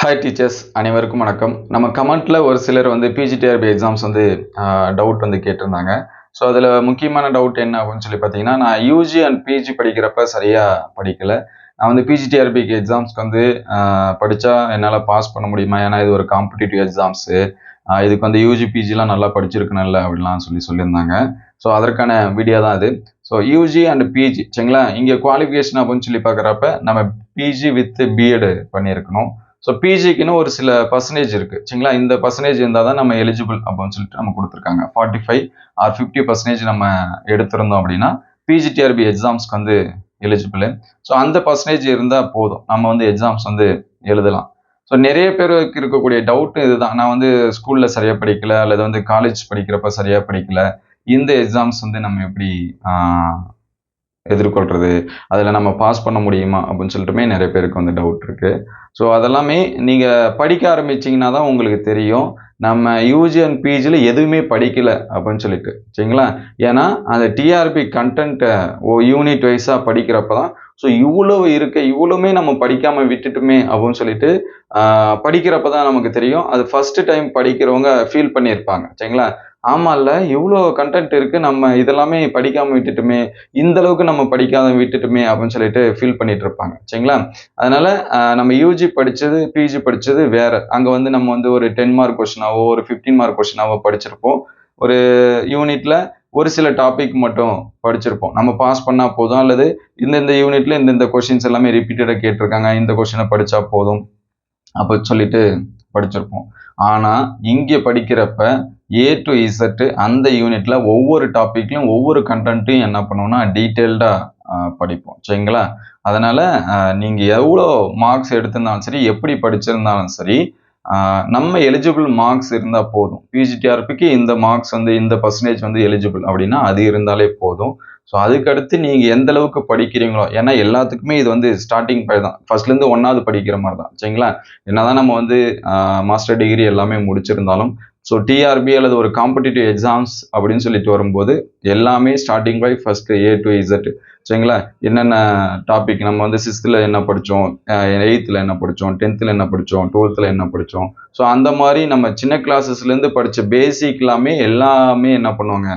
Hi teachers அனைவருக்கும் வணக்கம். நம்ம கமெண்ட்டில் ஒரு சிலர் வந்து பிஜிடிஆர்பி எக்ஸாம்ஸ் வந்து டவுட் வந்து கேட்டிருந்தாங்க. ஸோ அதில் முக்கியமான டவுட் என்ன அப்படின்னு சொல்லி பார்த்தீங்கன்னா நான் யூஜி அண்ட் பிஜி படிக்கிறப்ப சரியாக படிக்கலை. நான் வந்து பிஜிடிஆர்பிக்கு எக்ஸாம்ஸ்க்கு வந்து படித்தா என்னால் பாஸ் பண்ண முடியுமா? ஏன்னா இது ஒரு காம்படிட்டிவ் எக்ஸாம்ஸு இதுக்கு வந்து யூஜி பிஜிலாம் நல்லா படிச்சிருக்கணும்ல அப்படிலாம் சொல்லி சொல்லியிருந்தாங்க. ஸோ அதற்கான வீடியோ தான் அது. ஸோ யூஜி அண்ட் பிஜி சரிங்களா? இங்கே குவாலிஃபிகேஷன் அப்படின்னு சொல்லி பார்க்குறப்ப நம்ம பிஜி வித் பிஎட் பண்ணியிருக்கணும். ஸோ பிஜிக்குன்னு ஒரு சில பர்சன்டேஜ் இருக்குது சரிங்களா? இந்த பர்சன்டேஜ் இருந்தால் தான் நம்ம எலிஜிபிள் அப்படின்னு சொல்லிட்டு நம்ம கொடுத்துருக்காங்க. Forty five or fifty percentage நம்ம எடுத்திருந்தோம் அப்படின்னா பிஜிடிஆர்பி எக்ஸாம்ஸ்க்கு வந்து எலிஜிபிள் ஸோ அந்த பர்சன்டேஜ் இருந்தால் போதும். நம்ம வந்து எக்ஸாம்ஸ் வந்து எழுதலாம். ஸோ நிறைய பேருக்கு இருக்கக்கூடிய டவுட்டு இதுதான். நான் வந்து ஸ்கூலில் சரியாக படிக்கல அல்லது வந்து காலேஜ் படிக்கிறப்ப சரியாக படிக்கல இந்த எக்ஸாம்ஸ் வந்து நம்ம எப்படி எதிர்கொள்கிறது அதில் நம்ம பாஸ் பண்ண முடியுமா அப்படின்னு சொல்லிட்டுமே நிறைய பேருக்கு வந்து டவுட் இருக்குது ஸோ அதெல்லாமே நீங்கள் படிக்க ஆரம்பிச்சிங்கன்னா தான் உங்களுக்கு தெரியும். நம்ம யூஜி அண்ட் பிஜியில் எதுவுமே படிக்கலை அப்படின்னு சொல்லிட்டு சரிங்களா? ஏன்னா அந்த டிஆர்பி கண்டென்ட்டை ஓ யூனிட் வைஸாக படிக்கிறப்ப தான் ஸோ இவ்வளவு இருக்க இவ்வளவுமே நம்ம படிக்காமல் விட்டுட்டுமே அப்படின்னு சொல்லிட்டு படிக்கிறப்ப தான் நமக்கு தெரியும். அது ஃபஸ்ட்டு டைம் படிக்கிறவங்க ஃபீல் பண்ணியிருப்பாங்க சரிங்களா? ஆமாம்ல இவ்வளோ கண்டென்ட் இருக்கு நம்ம இதெல்லாமே படிக்காம விட்டுட்டுமே இந்த அளவுக்கு நம்ம படிக்காத விட்டுட்டுமே அப்படின்னு சொல்லிட்டு ஃபீல் பண்ணிட்டு இருப்பாங்க சரிங்களா? அதனால நம்ம யூஜி படிச்சது பிஜி படிச்சது வேற. அங்க வந்து நம்ம வந்து ஒரு டென் மார்க் கொஸ்டினாவோ ஒரு ஃபிஃப்டீன் மார்க் கொஸ்டினாவோ படிச்சிருப்போம். ஒரு யூனிட்ல ஒரு சில டாபிக் மட்டும் படிச்சிருப்போம். நம்ம பாஸ் பண்ணா போதும் அல்லது இந்தந்த யூனிட்ல இந்தந்த கொஸ்டின்ஸ் எல்லாமே ரிப்பீட்டடா கேட்டிருக்காங்க இந்த கொஸ்டினை படிச்சா போதும் அப்ப சொல்லிட்டு படிச்சிருப்போம். ஆனா இங்க படிக்கிறப்ப ஏ டு இசட்டு அந்த யூனிட்ல ஒவ்வொரு டாபிக்லையும் ஒவ்வொரு கண்டென்ட்டையும் என்ன பண்ணுவோம்னா டீட்டெயில்டா படிப்போம். சரிங்களா? அதனால நீங்கள் நீங்க எவ்வளோ மார்க்ஸ் எடுத்திருந்தாலும் சரி எப்படி படிச்சிருந்தாலும் சரி நம்ம எலிஜிபிள் மார்க்ஸ் இருந்தா போதும். பிஜிடிஆர்பிக்கு இந்த மார்க்ஸ் வந்து இந்த பர்சன்டேஜ் வந்து எலிஜிபிள் அப்படின்னா அது இருந்தாலே போதும். ஸோ அதுக்கடுத்து நீங்கள் எந்த அளவுக்கு படிக்கிறீங்களோ ஏன்னா எல்லாத்துக்குமே இது வந்து ஸ்டார்டிங் பை தான். ஃபர்ஸ்ட்லேருந்து ஒன்றாவது படிக்கிற மாதிரி தான். சரிங்களா? என்னதான் நம்ம வந்து மாஸ்டர் டிகிரி எல்லாமே முடிச்சிருந்தாலும் ஸோ டிஆர்பி அல்லது ஒரு காம்படிட்டிவ் எக்ஸாம்ஸ் அப்படின்னு சொல்லிட்டு வரும்போது எல்லாமே starting by first A to Z சரிங்களா? என்னென்ன டாபிக் நம்ம வந்து சிக்ஸ்த்தில் என்ன படித்தோம் எயித்தில் என்ன படித்தோம் டென்த்தில் என்ன படித்தோம் டுவெல்த்தில் என்ன படித்தோம் ஸோ அந்த மாதிரி நம்ம சின்ன கிளாஸஸ்லேருந்து படித்த பேசிக் எல்லாமே எல்லாமே என்ன பண்ணுவாங்க?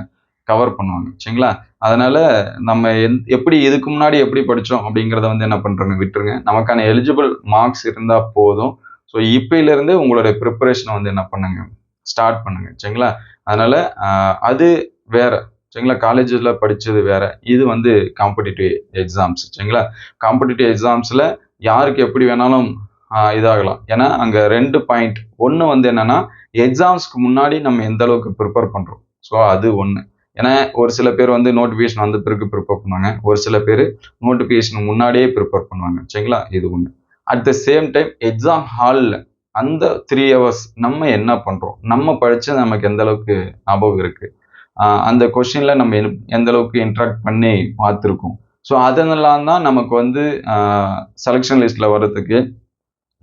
கவர் பண்ணுவாங்க. சரிங்களா? அதனால நம்ம எந்- எப்படி இதுக்கு முன்னாடி எப்படி படித்தோம் அப்படிங்கிறத வந்து என்ன பண்ணுறோங்க விட்டுருங்க. நமக்கான எலிஜிபிள் மார்க்ஸ் இருந்தால் போதும். ஸோ இப்பையிலேருந்து உங்களுடைய ப்ரிப்பரேஷனை வந்து என்ன பண்ணுங்க? ஸ்டார்ட் பண்ணுங்க. சரிங்களா? அதனால அது வேற. சரிங்களா? காலேஜில் படித்தது வேற. இது வந்து காம்படிட்டிவ் எக்ஸாம்ஸ் சரிங்களா? காம்படிட்டிவ் எக்ஸாம்ஸில் யாருக்கு எப்படி வேணாலும் இதாகலாம். ஏன்னா அங்கே ரெண்டு பாயிண்ட் ஒன்று வந்து என்னன்னா எக்ஸாம்ஸ்க்கு முன்னாடி நம்ம எந்த அளவுக்கு ப்ரிப்பேர் பண்ணுறோம் ஸோ அது ஒன்று ஏன்னா ஒரு சில பேர் வந்து நோட்டிஃபிகேஷன் வந்த பிறகு ப்ரிப்பேர் பண்ணுவாங்க. ஒரு சில பேர் நோட்டிஃபிகேஷன் முன்னாடியே ப்ரிப்பேர் பண்ணுவாங்க. சரிங்களா? இது ஒன்று at the same time exam ஹாலில் அந்த த்ரீ ஹவர்ஸ் நம்ம என்ன பண்ணுறோம் நம்ம படித்து நமக்கு எந்த அளவுக்கு ஞாபகம் இருக்குது அந்த கொஷினில் நம்ம எந்த- எந்த அளவுக்கு இன்ட்ராக்ட் பண்ணி பார்த்துருக்கோம்? ஸோ அதெல்லாம் தான் நமக்கு வந்து செலெக்ஷன் லிஸ்ட்டில் வர்றதுக்கு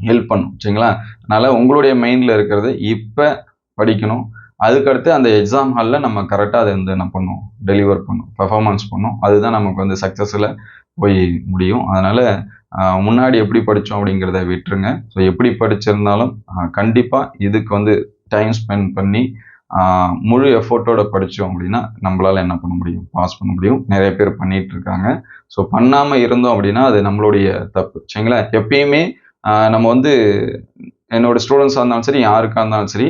ஹெல்ப் பண்ணும். சரிங்களா? அதனால் உங்களுடைய மைண்டில் இருக்கிறது இப்போ படிக்கணும். அதுக்கடுத்து அந்த எக்ஸாம் ஹாலில் நம்ம கரெக்டாக அதை வந்து என்ன பண்ணும் டெலிவர் பண்ணும் பெர்ஃபார்மன்ஸ் பண்ணும் அதுதான் நமக்கு வந்து சக்ஸஸில் போய் முடியும். அதனால் முன்னாடி எப்படி படித்தோம் அப்படிங்கிறத விட்டுருங்க. ஸோ எப்படி படிச்சிருந்தாலும் கண்டிப்பாக இதுக்கு வந்து டைம் ஸ்பெண்ட் பண்ணி முழு எஃபோர்ட்டோட படித்தோம் அப்படின்னா நம்மளால் என்ன பண்ண முடியும்? பாஸ் பண்ண முடியும். நிறைய பேர் பண்ணிட்டு இருக்காங்க. ஸோ பண்ணாமல் இருந்தோம் அப்படின்னா அது நம்மளுடைய தப்பு. சரிங்களா? எப்பயுமே நம்ம வந்து என்னோட ஸ்டூடெண்ட்ஸாக இருந்தாலும் சரி யாருக்காக இருந்தாலும் சரி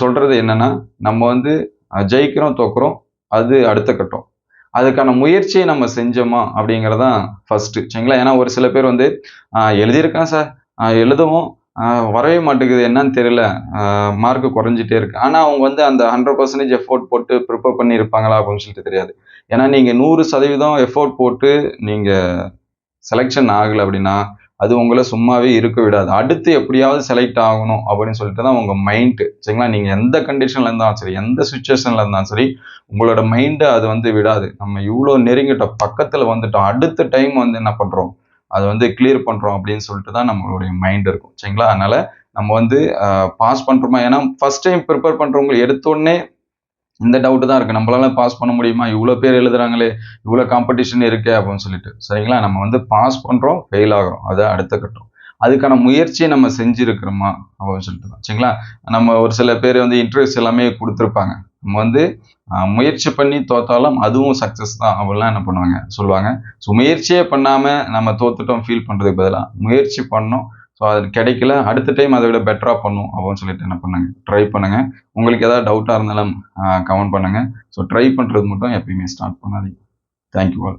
சொல்கிறது என்னென்னா என்னன்னா நம்ம வந்து ஜெயிக்கிறோம் தோக்குறோம் அது அடுத்த கட்டம். அதுக்கான முயற்சியை நம்ம செஞ்சோமா அப்படிங்கிறதான் ஃபஸ்ட்டு சரிங்களா? ஏன்னா ஒரு சில பேர் வந்து எழுதியிருக்கேன் சார் எழுதவும் வரவே மாட்டேங்குது. என்னன்னு தெரியல. மார்க் குறைஞ்சிட்டே இருக்கு. ஆனால் அவங்க வந்து அந்த ஹண்ட்ரட் பர்சன்டேஜ் எஃபோர்ட் போட்டு ப்ரிப்பேர் பண்ணியிருப்பாங்களா அப்படின்னு சொல்லிட்டு தெரியாது. ஏன்னா நீங்கள் நூறு சதவீதம் எஃபோர்ட் போட்டு நீங்கள் செலெக்ஷன் ஆகலை அப்படின்னா அது உங்களை சும்மாவே இருக்க விடாது. அடுத்து எப்படியாவது செலக்ட் ஆகணும் அப்படின்னு சொல்லிட்டு தான் உங்கள் மைண்டு சரிங்களா? நீங்கள் எந்த கண்டிஷனில் இருந்தாலும் சரி எந்த சுச்சுவேஷனில் இருந்தாலும் சரி உங்களோட மைண்டை அது வந்து விடாது. நம்ம இவ்வளோ நெருங்கிட்டோம் பக்கத்தில் வந்துட்டோம் அடுத்த டைம் வந்து என்ன பண்ணுறோம் அதை வந்து கிளியர் பண்ணுறோம் அப்படின்னு சொல்லிட்டு தான் நம்மளுடைய மைண்ட் இருக்கும். சரிங்களா? அதனால் நம்ம வந்து பாஸ் பண்ணுறோமா ஏன்னா ஃபர்ஸ்ட் டைம் ப்ரிப்பேர் பண்ணுறவங்க எடுத்தோடனே இந்த டவுட்டு தான் இருக்கு. நம்மளால பாஸ் பண்ண முடியுமா? இவ்வளோ பேர் எழுதுறாங்களே இவ்வளோ காம்படிஷன் இருக்கே அப்படின்னு சொல்லிட்டு. சரிங்களா? நம்ம வந்து பாஸ் பண்றோம் ஃபெயில் ஆகிறோம். அது அடுத்த கட்டம். அதுக்கான முயற்சியை நம்ம செஞ்சுருக்கிறோமா? அப்படின்னு சொல்லிட்டு தான். சரிங்களா? நம்ம ஒரு சில பேர் வந்து இன்டர்வியூஸ் எல்லாமே கொடுத்துருப்பாங்க. நம்ம வந்து முயற்சி பண்ணி தோத்தாலும் அதுவும் சக்ஸஸ் தான் அப்படிலாம் என்ன பண்ணுவாங்க? சொல்லுவாங்க. ஸோ முயற்சியே பண்ணாமல் நம்ம தோத்துட்டோம் ஃபீல் பண்ணுறதுக்கு பதிலாக முயற்சி பண்ணோம் ஸோ அது கிடைக்கல. அடுத்த டைம் அதை விட பெட்டராக பண்ணும் அப்படின்னு சொல்லிட்டு என்ன பண்ணுங்கள் ட்ரை பண்ணுங்கள் உங்களுக்கு ஏதாவது டவுட்டாக இருந்தாலும் கமெண்ட் பண்ணுங்க. ஸோ ட்ரை பண்ணுறது மட்டும் எப்பயுமே ஸ்டார்ட் பண்ணாதீங்க. Thank you all